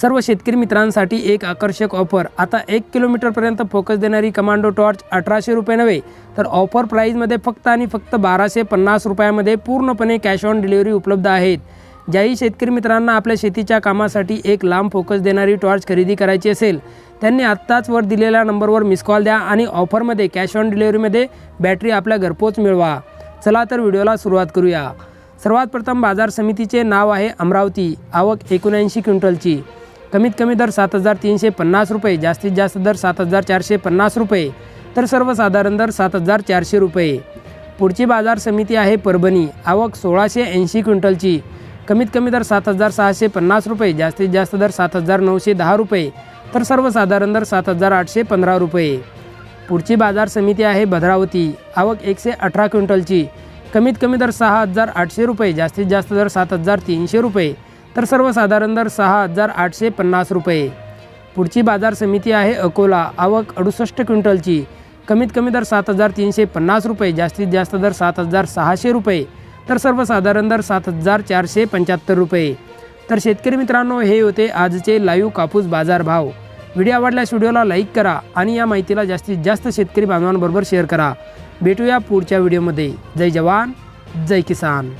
सर्व शेतकरी मित्रांसाठी एक आकर्षक ऑफर. आता एक किलोमीटरपर्यंत फोकस देणारी कमांडो टॉर्च अठराशे रुपये नव्हे तर ऑफर प्राईजमध्ये फक्त आणि फक्त बाराशे पन्नास रुपयामध्ये पूर्णपणे कॅश ऑन डिलिव्हरी उपलब्ध आहेत. ज्याही शेतकरी मित्रांना आपल्या शेतीच्या कामासाठी एक लांब फोकस देणारी टॉर्च खरेदी करायची असेल त्यांनी आत्ताच वर दिलेल्या नंबरवर मिस कॉल द्या आणि ऑफरमध्ये कॅश ऑन डिलिव्हरीमध्ये बॅटरी आपल्या घरपोच मिळवा. चला तर व्हिडिओला सुरुवात करूया. सर्वात प्रथम बाजार समितीचे नाव आहे अमरावती आवक एकोणऐंशी क्विंटलची. कमीत कमी दर सात हजार तीनशे पन्नास रुपये जास्तीत जास्त दर सात हजार चारशे पन्नास रुपये तर सर्वसाधारण दर सात हजार चारशे रुपये. पुढची बाजार समिती आहे परभणी आवक सोळाशे ऐंशी क्विंटलची. कमीत कमी दर सात हजार सहाशे पन्नास रुपये जास्तीत जास्त दर सात हजार नऊशे दहा रुपये तर सर्वसाधारण दर सात हजार आठशे पंधरा रुपये. पुढची बाजार समिती आहे भद्रावती आवक एकशे अठरा क्विंटलची. कमीत कमी दर सहा हजार आठशे रुपये जास्तीत जास्त दर सात हजार तीनशे रुपये तर सर्वसाधारण दर सहा हजार आठशे पन्नास रुपये. पुढची बाजार समिती आहे अकोला. आवक अडुसष्ट क्विंटलची. कमीत कमी दर सात हजार तीनशे पन्नास रुपये. जास्तीत जास्त दर सात हजार सहाशे रुपये. तर सर्वसाधारण दर सात हजार चारशे पंच्याहत्तर रुपये. तर शेतकरी मित्रांनो हे होते आजचे लाईव्ह कापूस बाजार भाव. व्हिडिओ आवडल्यास व्हिडिओला लाईक करा आणि या माहितीला जास्तीत जास्त शेतकरी बांधवांबरोबर शेअर करा. भेटूया पुढच्या व्हिडिओमध्ये. जय जवान जय किसान.